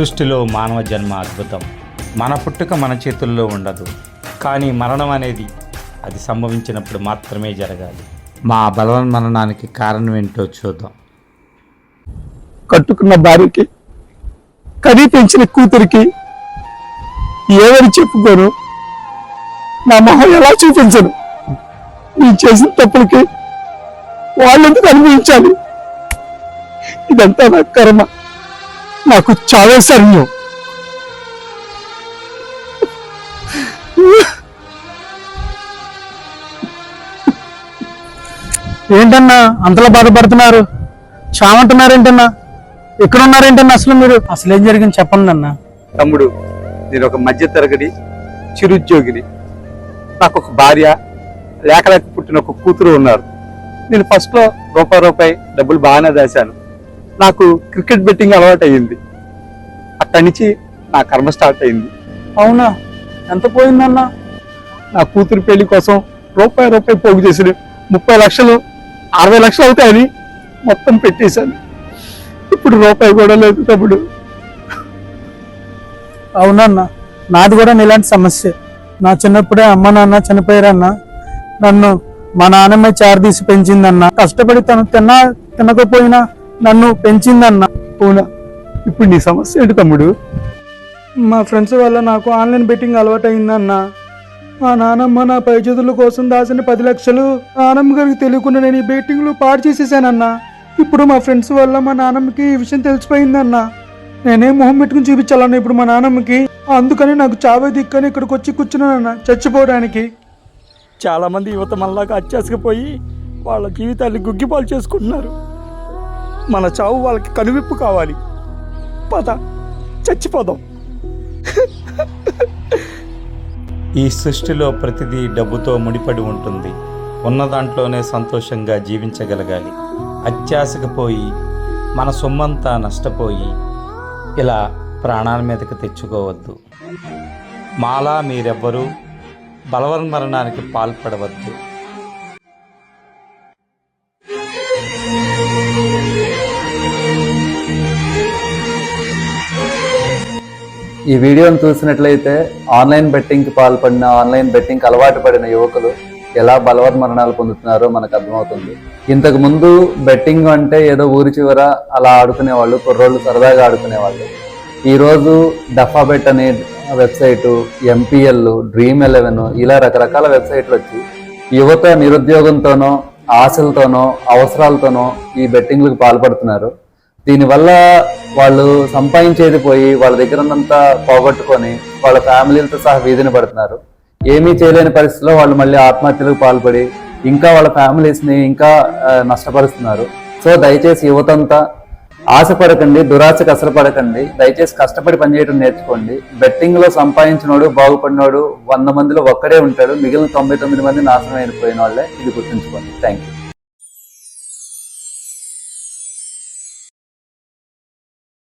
సృష్టిలో మానవ జన్మ అద్భుతం. మన పుట్టుక మన చేతుల్లో ఉండదు. కానీ మరణం అనేది అది సంభవించినప్పుడు మాత్రమే జరగాలి. మా బలవ మరణానికి కారణం ఏంటో చూద్దాం. కట్టుకున్న భార్యకి కనీ పెంచిన కూతురికి ఏమని చెప్పుకోను? నా మొహం ఎలా చూపించను? నేను చేసిన తప్పులకి వాళ్ళెందుకు అనుభవించాలి? ఇదంతా నా కర్మ. నాకు చావే సైన్యం ఏంటన్నా అంతలా బాధపడుతున్నారు? చామంటున్నారేంటన్నా ఎక్కడ ఉన్నారేంటన్నా అసలు మీరు? అసలు ఏం జరిగింది చెప్పండి అన్న తమ్ముడు నేను ఒక మధ్య తరగతి చిరుద్యోగిని. నాకు ఒక భార్య లేక లేక పుట్టిన ఒక కూతురు ఉన్నారు. నేను ఫస్ట్లో రూపాయి రూపాయి డబ్బులు బాగానే దాశాను నాకు క్రికెట్ బెట్టింగ్ అలవాటు అయ్యింది అక్కడి నుంచి నా కర్మ స్టార్ట్ అయింది అవునా? ఎంత పోయిందన్నా? నా కూతురు పెళ్ళి కోసం రూపాయి రూపాయి పోగు చేసిన ముప్పై లక్షలు అరవై లక్షలు అవుతాయని మొత్తం పెట్టేశాను. ఇప్పుడు రూపాయి కూడా లేదు తమ్ముడు. అవునన్నా నాది కూడా ఇలాంటి సమస్య. నా చిన్నప్పుడే అమ్మ నాన్న చనిపోయారన్న నన్ను మా నాన్నమ్మ చారదీసి పెంచిందన్న. కష్టపడి తను తిన్నా తినకపోయినా నన్ను పెంచిందన్న అవునా ఇప్పుడు నీ సమస్య ఏంటి తమ్ముడు? మా ఫ్రెండ్స్ వల్ల నాకు ఆన్లైన్ బెట్టింగ్ అలవాటు అయిందన్న మా నానమ్మ నా పై చదువుల కోసం దాచిన పది లక్షలు నానమ్మ గారికి తెలియకుండా నేను ఈ బెట్టింగ్లు పాడు చేసేసానన్న. ఇప్పుడు మా ఫ్రెండ్స్ వల్ల మా నానమ్మకి ఈ విషయం తెలిసిపోయిందన్న. నేనేం మొహం పెట్టుకుని చూపించాలన్న ఇప్పుడు మా నానమ్మకి. అందుకని నాకు చావే దిక్కని ఇక్కడికి వచ్చి కూర్చున్నానన్న చచ్చిపోవడానికి. చాలా మంది యువత మనలాగా అత్యాసకపోయి వాళ్ళ జీవితాన్ని గుగ్గిపాలు చేసుకుంటున్నారు. మన చావు వాళ్ళకి కనువిప్పు కావాలి. పద చచ్చిపోదాం. ఈ సృష్టిలో ప్రతిదీ డబ్బుతో ముడిపడి ఉంటుంది. ఉన్న దాంట్లోనే సంతోషంగా జీవించగలగాలి. అత్యాశకు పోయి మన సొమ్మంతా నష్టపోయి ఇలా ప్రాణాల మీదకి తెచ్చుకోవద్దు. మాలా మీరెవ్వరూ బలవన్మరణానికి పాల్పడవద్దు. ఈ వీడియోను చూసినట్లయితే ఆన్లైన్ బెట్టింగ్కి పాల్పడిన ఆన్లైన్ బెట్టింగ్కి అలవాటు పడిన యువకులు ఎలా బలవత్ మరణాలు పొందుతున్నారో మనకు అర్థమవుతుంది. ఇంతకు ముందు బెట్టింగ్ అంటే ఏదో ఊరి చివర అలా ఆడుకునేవాళ్ళు కుర్రోళ్ళు సరదాగా ఆడుకునేవాళ్ళు. ఈరోజు డఫా బెట్ అనే వెబ్సైటు ఎంపీఎల్ డ్రీమ్ ఎలెవెన్ ఇలా రకరకాల వెబ్సైట్లు వచ్చి యువత నిరుద్యోగంతోనో ఆశలతోనో అవసరాలతోనో ఈ బెట్టింగ్లకు పాల్పడుతున్నారు. దీనివల్ల వాళ్ళు సంపాదించేది పోయి వాళ్ళ దగ్గర ఉన్నంతా పోగొట్టుకొని వాళ్ళ ఫ్యామిలీలతో సహా వీధిని పడుతున్నారు. ఏమీ చేయలేని పరిస్థితిలో వాళ్ళు మళ్ళీ ఆత్మహత్యలకు పాల్పడి ఇంకా వాళ్ళ ఫ్యామిలీస్ని ఇంకా నష్టపరుస్తున్నారు. సో దయచేసి యువతంతా ఆశపడకండి దురాశకు అసలు దయచేసి కష్టపడి పనిచేయడం నేర్చుకోండి. బెట్టింగ్లో సంపాదించినోడు బాగుపడినోడు వంద మందిలో ఒక్కడే ఉంటాడు. మిగిలిన తొంభై తొమ్మిది మంది నాశనం అయిపోయిన వాళ్ళే ఇది గుర్తుంచుకోండి. Thank you